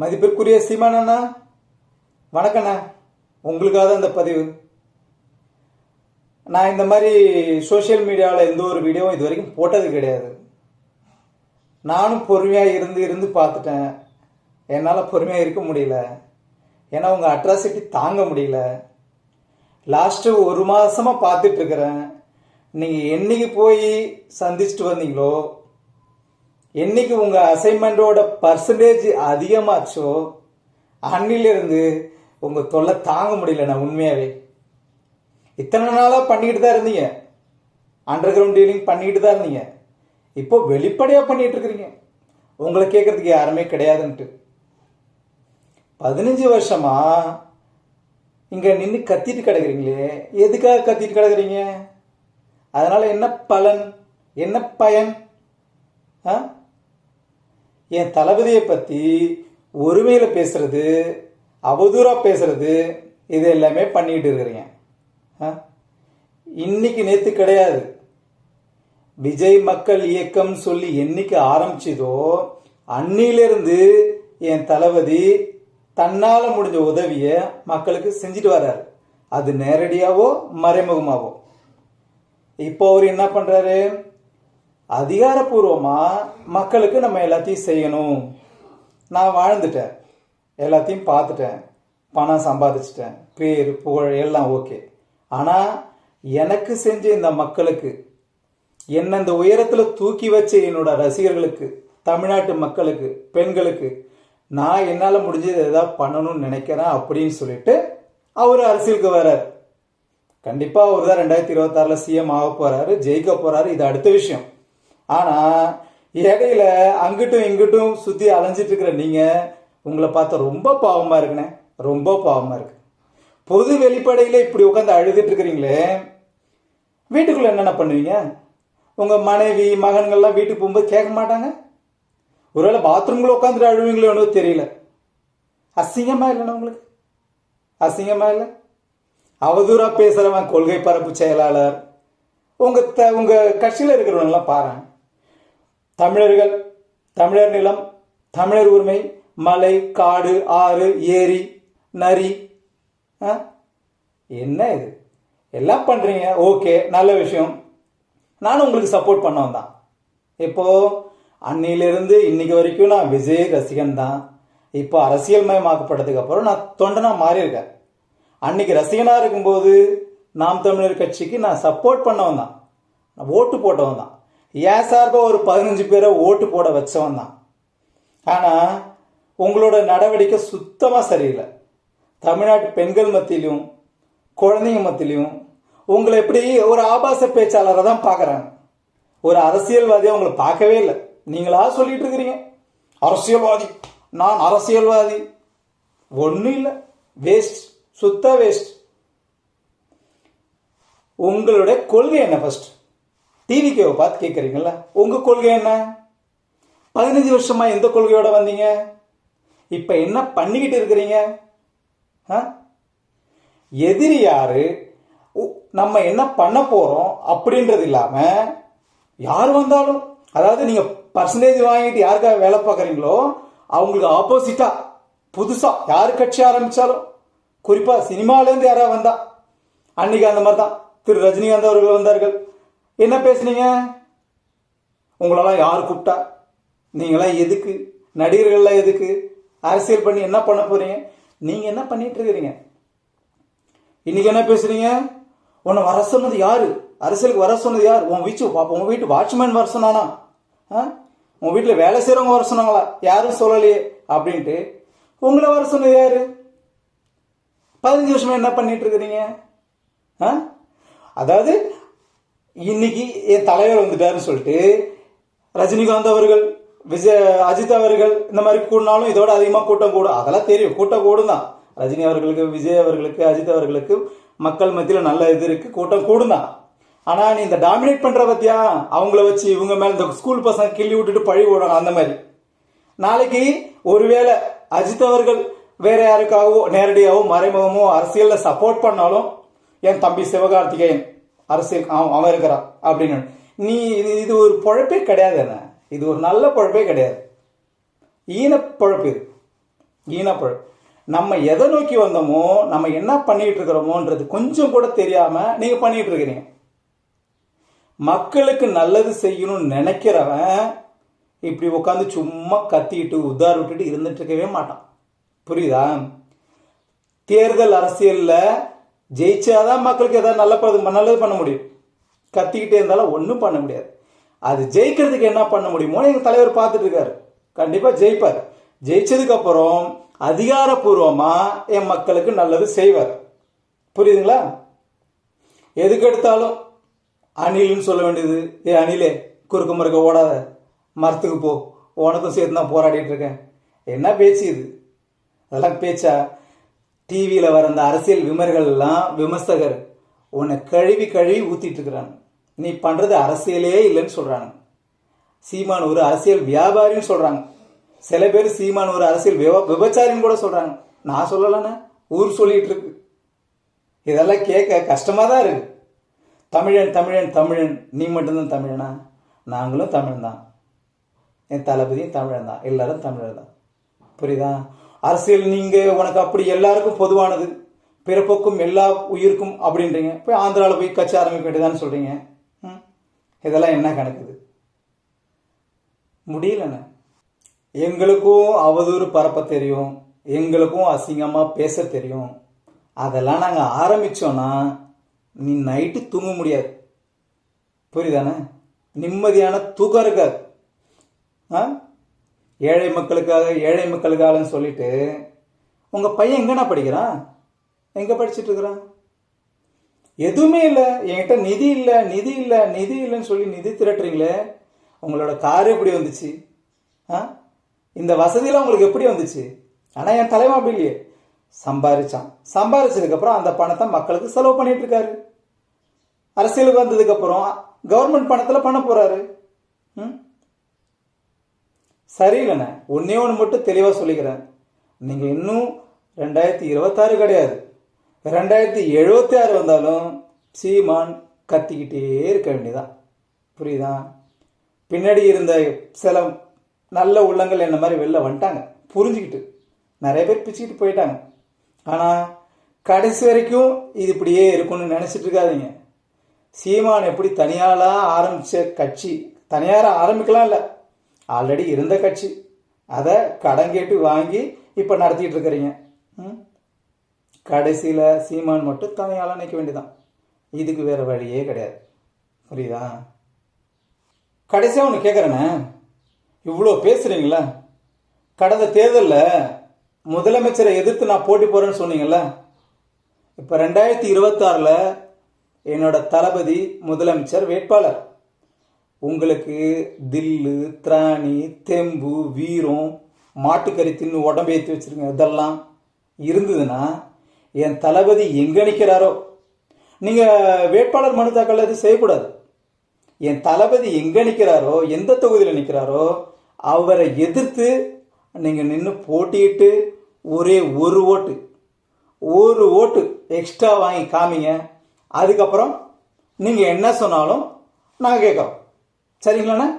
மதிப்பிற்குரிய சீமானண்ணா வணக்கண்ணா. உங்களுக்காக தான் இந்த பதிவு. நான் இந்த மாதிரி சோஷியல் மீடியாவில் எந்த ஒரு வீடியோவும் இது வரைக்கும் போட்டது கிடையாது. நானும் பொறுமையாக இருந்து இருந்து பார்த்துட்டேன். என்னால் பொறுமையாக இருக்க முடியல. ஏன்னா உங்கள் அட்ராசிட்டி தாங்க முடியல. லாஸ்ட்டு ஒரு மாதமாக பார்த்துட்டு இருக்கிறேன். நீங்கள் என்னைக்கு போய் சந்திச்சுட்டு வந்தீங்களோ என்னைக்கு உங்கள் அசைன்மெண்ட்டோட பர்சன்டேஜ் அதிகமாச்சோ அன்னிலிருந்து உங்கள் தொல்லை தாங்க முடியல நான் உண்மையாகவே இத்தனை நாளாக பண்ணிக்கிட்டு தான் இருந்தீங்க. அண்டர் கிரவுண்ட் டீலிங் பண்ணிக்கிட்டு தான் இருந்தீங்க. இப்போ வெளிப்படையாக பண்ணிட்டு இருக்கிறீங்க. உங்களை கேட்கறதுக்கு யாருமே கிடையாதுன்ட்டு. பதினஞ்சு வருஷமா இங்கே நின்று கத்திட்டு கிடக்குறீங்களே. எதுக்காக கத்திட்டு கிடக்குறீங்க? அதனால என்ன பலன்? என்ன பயன்? ஆ? என் தளபதியை பற்றி ஒருமையில் பேசுறது அவதூறாக பேசுறது இது எல்லாமே பண்ணிக்கிட்டு இருக்கிறீங்க. இன்னைக்கு நேற்று கிடையாது. விஜய் மக்கள் இயக்கம் சொல்லி என்னைக்கு ஆரம்பிச்சதோ அன்னிலிருந்து என் தளபதி தன்னால் முடிஞ்ச உதவியை மக்களுக்கு செஞ்சுட்டு வர்றாரு. அது நேரடியாவோ மறைமுகமாவோ? இப்போ அவர் என்ன பண்ணுறாரு அதிகாரப்பூர்வமாக மக்களுக்கு நம்ம எல்லாத்தையும் செய்யணும். நான் வாழ்ந்துட்டேன். எல்லாத்தையும் பார்த்துட்டேன். பணம் சம்பாதிச்சிட்டேன். பேர் புகழ் எல்லாம் ஓகே. ஆனால் எனக்கு செஞ்ச இந்த மக்களுக்கு என்ன இந்த உயரத்தில் தூக்கி வச்ச என்னோட ரசிகர்களுக்கு தமிழ்நாட்டு மக்களுக்கு பெண்களுக்கு நான் என்னால் முடிஞ்சது ஏதாவது பண்ணணும்னு நினைக்கிறேன் அப்படின்னு சொல்லிட்டு அவர் அரசியலுக்கு வர்றார். கண்டிப்பாக அவர் தான் ரெண்டாயிரத்தி இருபத்தாறில் சிஎம் ஆக போகிறாரு ஜெயிக்க போகிறாரு இது அடுத்த விஷயம். ஆனால் இடையில அங்கிட்டும் இங்கிட்டும் சுற்றி அலைஞ்சிட்டு இருக்கிற நீங்கள் உங்களை பார்த்தா ரொம்ப பாவமாக இருக்குண்ணே. ரொம்ப பாவமாக இருக்கு. பொது வெளிப்படையில் இப்படி உட்காந்து அழுதுட்டு இருக்கிறீங்களே வீட்டுக்குள்ளே என்னென்ன பண்ணுவீங்க? உங்கள் மனைவி மகன்கள்லாம் வீட்டுக்கு போகும்போது கேட்க மாட்டாங்க? ஒருவேளை பாத்ரூமில் உட்காந்துட்டு அழுவீங்களோன்னு தெரியல. அசிங்கமா இல்லைண்ணா உங்களுக்கு? அசிங்கமா இல்லை? அவதூறா பேசுறவன் கொள்கை பரப்பு செயலாளர். உங்க த உங்கள் கட்சியில் இருக்கிறவங்களாம் பாருங்க. தமிழர்கள் தமிழர் நிலம் தமிழர் உரிமை மலை காடு ஆறு ஏரி நரி ஆ? என்ன இது? எல்லாம் பண்றீங்க. ஓகே நல்ல விஷயம். நானும் உங்களுக்கு சப்போர்ட் பண்ணவன் தான். இப்போ அன்னையிலிருந்து இன்னைக்கு வரைக்கும் நான் விஜய் ரசிகன் தான். இப்போ அரசியல்மயமாக்கப்பட்டதுக்கு அப்புறம் நான் தொண்டனா மாறியிருக்கேன். அன்னைக்கு ரசிகனா இருக்கும்போது நாம் தமிழர் கட்சிக்கு நான் சப்போர்ட் பண்ணவன் தான். நான் ஓட்டு போட்டவன் தான். ஏன் சார்பாக ஒரு பதினஞ்சு பேரை ஓட்டு போட வச்சவன் தான். ஆனால் உங்களோட நடவடிக்கை சுத்தமாக சரியில்லை. தமிழ்நாட்டு பெண்கள் மத்தியிலும் குழந்தைங்க மத்தியிலும் உங்களை எப்படி ஒரு ஆபாச பேச்சாளரை தான் பார்க்குறாங்க. ஒரு அரசியல்வாதியை உங்களை பார்க்கவே இல்லை. நீங்களா சொல்லிட்டு இருக்கிறீங்க? அரசியல்வாதி. நான் அரசியல்வாதி. ஒன்றும் இல்லை. வேஸ்ட் சுத்த வேஸ்ட் உங்களுடைய கொள்கை என்ன ஃபர்ஸ்ட் டிவிகேவை பார்த்து கேட்குறீங்களா உங்கள் கொள்கை என்ன? பதினஞ்சு வருஷமாக எந்த கொள்கையோட வந்தீங்க? இப்போ என்ன பண்ணிக்கிட்டு இருக்கிறீங்க? ஆ? எதிரி யாரு? உ- நம்ம என்ன பண்ண போகிறோம் அப்படின்றது இல்லாமல் யார் வந்தாலும் அதாவது நீங்கள் பர்சன்டேஜ் வாங்கிட்டு யாருக்காக வேலை பார்க்குறீங்களோ அவங்களுக்கு ஆப்போசிட்டாக புதுசாக யார் கட்சி ஆரம்பித்தாலும் குறிப்பாக சினிமாலேருந்து யாராவது வந்தா அன்னைக்கு அந்த மாதிரி தான் திரு ரஜினிகாந்த் அவர்கள் வந்தார்கள். என்ன பேசுனீங்க? உங்களெல்லாம் யார் கூப்பிட்டா? நீங்களாம் எதுக்கு? நடிகர்கள்லாம் எதுக்கு? அரசியல் பண்ணி என்ன பண்ண போறீங்க? நீங்க என்ன பண்ணிட்டு இருக்கிறீங்க? இன்னைக்கு என்ன பேசுறீங்க? உன்னை வர சொன்னது யாரு? அரசியலுக்கு வர சொன்னது யார்? உன் வீச்சு உன் வீட்டு வாட்ச்மேன் வர சொன்னானா? ஆ? உன் வீட்டில் வேலை செய்கிறவங்க வர சொன்னாங்களா? யாரும் சொல்லலையே அப்படின்ட்டு உங்களை வர சொன்னது யாரு? பதினஞ்சு வருஷமா என்ன பண்ணிட்டு இருக்கிறீங்க? ஆ? அதாவது இன்னைக்கு என் தலைவர் வந்துட்டாருன்னு சொல்லிட்டு ரஜினிகாந்த் அவர்கள் விஜய் அஜித் அவர்கள் இந்த மாதிரி கூடினாலும் இதோட அதிகமாக கூட்டம் கூடும். அதெல்லாம் தெரியும். கூட்டம் கூடும் தான். ரஜினி அவர்களுக்கு விஜய் அவர்களுக்கு அஜித் அவர்களுக்கு மக்கள் மத்தியில் நல்ல இது இருக்கு. கூட்டம் கூடும் தான். ஆனால் நீ இந்த டாமினேட் பண்ணுற பத்தியா? அவங்கள வச்சு இவங்க மேலே இந்த ஸ்கூல் பசங்க கிள்ளி விட்டுட்டு பழி விடுறாங்க அந்த மாதிரி. நாளைக்கு ஒருவேளை அஜித் அவர்கள் வேற யாருக்காகவோ நேரடியாகவோ மறைமுகமோ அரசியலில் சப்போர்ட் பண்ணாலும் என் தம்பி சிவகார்த்திகேயன் அரசியல் அவன் அவன் இருக்கிறான் அப்படின்னு. நீ இது இது ஒரு பொழப்பே கிடையாது என்ன? இது ஒரு நல்ல பொழப்பே கிடையாது. ஈன பொழப்பு இது. ஈனப்பழம் நம்ம எதை நோக்கி வந்தோமோ நம்ம என்ன பண்ணிட்டு இருக்கிறோமோன்றது கொஞ்சம் கூட தெரியாம நீங்க பண்ணிட்டு இருக்கிறீங்க. மக்களுக்கு நல்லது செய்யணும்னு நினைக்கிறவன் இப்படி உட்காந்து சும்மா கத்திட்டு உதார விட்டுட்டு இருந்துட்டு இருக்கவே மாட்டான். புரியுதா? தேர்தல் அரசியல்ல ஜெயிச்சாதான் மக்களுக்கு ஏதாவது நல்ல பது- நல்லது பண்ண முடியும். கத்திக்கிட்டே இருந்தாலும் ஒன்றும் பண்ண முடியாது. அது ஜெயிக்கிறதுக்கு என்ன பண்ண முடியுமோ எங்கள் தலைவர் பார்த்துட்டு இருக்காரு. கண்டிப்பாக ஜெயிப்பார். ஜெயிச்சதுக்கப்புறம் அதிகாரப்பூர்வமாக என் மக்களுக்கு நல்லது செய்வார். புரியுதுங்களா? எதுக்கு எடுத்தாலும் அணில்னு சொல்ல வேண்டியது. ஏ அணிலே குறுக்க முறுக்க ஓடாத. மரத்துக்கு போ. உனக்கும் சேர்த்து தான் போராடிட்டு இருக்கேன். என்ன பேச்சு இது? அதெல்லாம் பேச்சா? டிவியில் வர அந்த அரசியல் விமர்கள்லாம் விமர்சகர். உன்னை கழுவி கழுவி ஊற்றிட்டு இருக்கிறாங்க. நீ பண்ணுறது அரசியலே இல்லைன்னு சொல்கிறாங்க சீமான் ஒரு அரசியல் வியாபாரின்னு சொல்கிறாங்க சில பேர் சீமான் ஒரு அரசியல் விவ- விபச்சாரின்னு கூட சொல்கிறாங்க நான் சொல்லலைண்ணே ஊர் சொல்லிட்டு இருக்கு. இதெல்லாம் கேட்க கஷ்டமாக தான் இருக்கு. தமிழன் தமிழன் தமிழன் நீ மட்டும்தான் தமிழனா? நாங்களும் தமிழன் தான் என் தளபதியும் தமிழன் தான் எல்லாரும் தமிழர் தான். புரியுதா? அரசியல் நீங்க உனக்கு அப்படி எல்லாருக்கும் பொதுவானது. பிறப்புக்கும் எல்லா உயிருக்கும் அப்படின்றீங்க. போய் ஆந்திராவில் போய் கட்சி ஆரம்பிக்க வேண்டியதான்னு சொல்றீங்க. ம்? இதெல்லாம் என்ன கணக்குது? முடியலண்ணே. எங்களுக்கும் அவதூறு பரப்ப தெரியும். எங்களுக்கும் அசிங்கமாக பேச தெரியும். அதெல்லாம் நாங்கள் ஆரம்பித்தோன்னா நீ நைட்டு தூங்க முடியாது. புரியுதானே நிம்மதியான தூக்கம் இருக்காது. ஆ? ஏழை மக்களுக்காக ஏழை மக்களுக்காகன்னு சொல்லிட்டு உங்கள் பையன் எங்கண்ணா படிக்கிறான்? எங்கே படிச்சுட்டு இருக்கிறான்? எதுவுமே இல்லை. என்கிட்ட நிதி இல்லை நிதி இல்லை நிதி இல்லைன்னு சொல்லி நிதி திரட்டுறீங்களே உங்களோட கார் எப்படி வந்துச்சு? ஆ? இந்த வசதியெலாம் உங்களுக்கு எப்படி வந்துச்சு? ஆனால் என் தலைவன் அப்படி இல்லையே. சம்பாரிச்சான். சம்பாரிச்சதுக்கப்புறம் அந்த பணத்தை மக்களுக்கு செலவு பண்ணிட்டு இருக்காரு. அரசியலுக்கு வந்ததுக்கப்புறம் கவர்மெண்ட் பணத்தில் பண்ண போகிறாரு சரியில்லைண்ணே. ஒன்றே ஒன்று மட்டும் தெளிவாக சொல்லிக்கிறேன். நீங்கள் இன்னும் ரெண்டாயிரத்தி இருபத்தாறு கிடையாது. ரெண்டாயிரத்தி எழுபத்தி ஆறு வந்தாலும் சீமான் கத்திக்கிட்டே இருக்க வேண்டியதான் புரியுதா? பின்னாடி இருந்த சில நல்ல உள்ளங்கள் என்ன மாதிரி வெளில வந்துட்டாங்க. புரிஞ்சுக்கிட்டு. நிறைய பேர் பிச்சுக்கிட்டு போயிட்டாங்க. ஆனால் கடைசி வரைக்கும் இது இப்படியே இருக்கும்னு நினச்சிட்டு இருக்காதீங்க. சீமான் எப்படி தனியாலாம் ஆரம்பித்த கட்சி தனியார ஆரம்பிக்கலாம் இல்லை. ஆல்ரெடி இருந்த கட்சி. அதை கடன் கேட்டு வாங்கி இப்போ நடத்திட்டு இருக்கிறீங்க. ம்? கடைசியில் சீமான் மட்டும் தனியால் நிற்க வேண்டியதான் இதுக்கு வேறு வழியே கிடையாது. புரியுதா? கடைசியாக ஒன்று கேட்குறேண்ணே இவ்வளோ பேசுகிறீங்களா கடந்த தேர்தலில் முதலமைச்சரை எதிர்த்து நான் போட்டி போகிறேன்னு சொன்னீங்கல்ல. இப்போ ரெண்டாயிரத்தி இருபத்தாறில் என்னோட தளபதி முதலமைச்சர் வேட்பாளர். உங்களுக்கு தில்லு திராணி தெம்பு வீரம் மாட்டுக்கறி தின்னு உடம்பு ஏற்றி வச்சிருங்க இதெல்லாம் இருந்ததுன்னா என் தளபதி எங்கே நிற்கிறாரோ நீங்கள் வேட்பாளர் மனு தாக்கல் எதுவும் செய்யக்கூடாது. என் தளபதி எங்கே நிற்கிறாரோ எந்த தொகுதியில் நிற்கிறாரோ அவரை எதிர்த்து நீங்கள் நின்று போட்டியிட்டு ஒரே ஒரு ஓட்டு. ஒரு ஓட்டு எக்ஸ்ட்ரா வாங்கி காமிங்க. அதுக்கப்புறம் நீங்கள் என்ன சொன்னாலும் நான் கேட்குறோம். சரிங்களாண்ணா?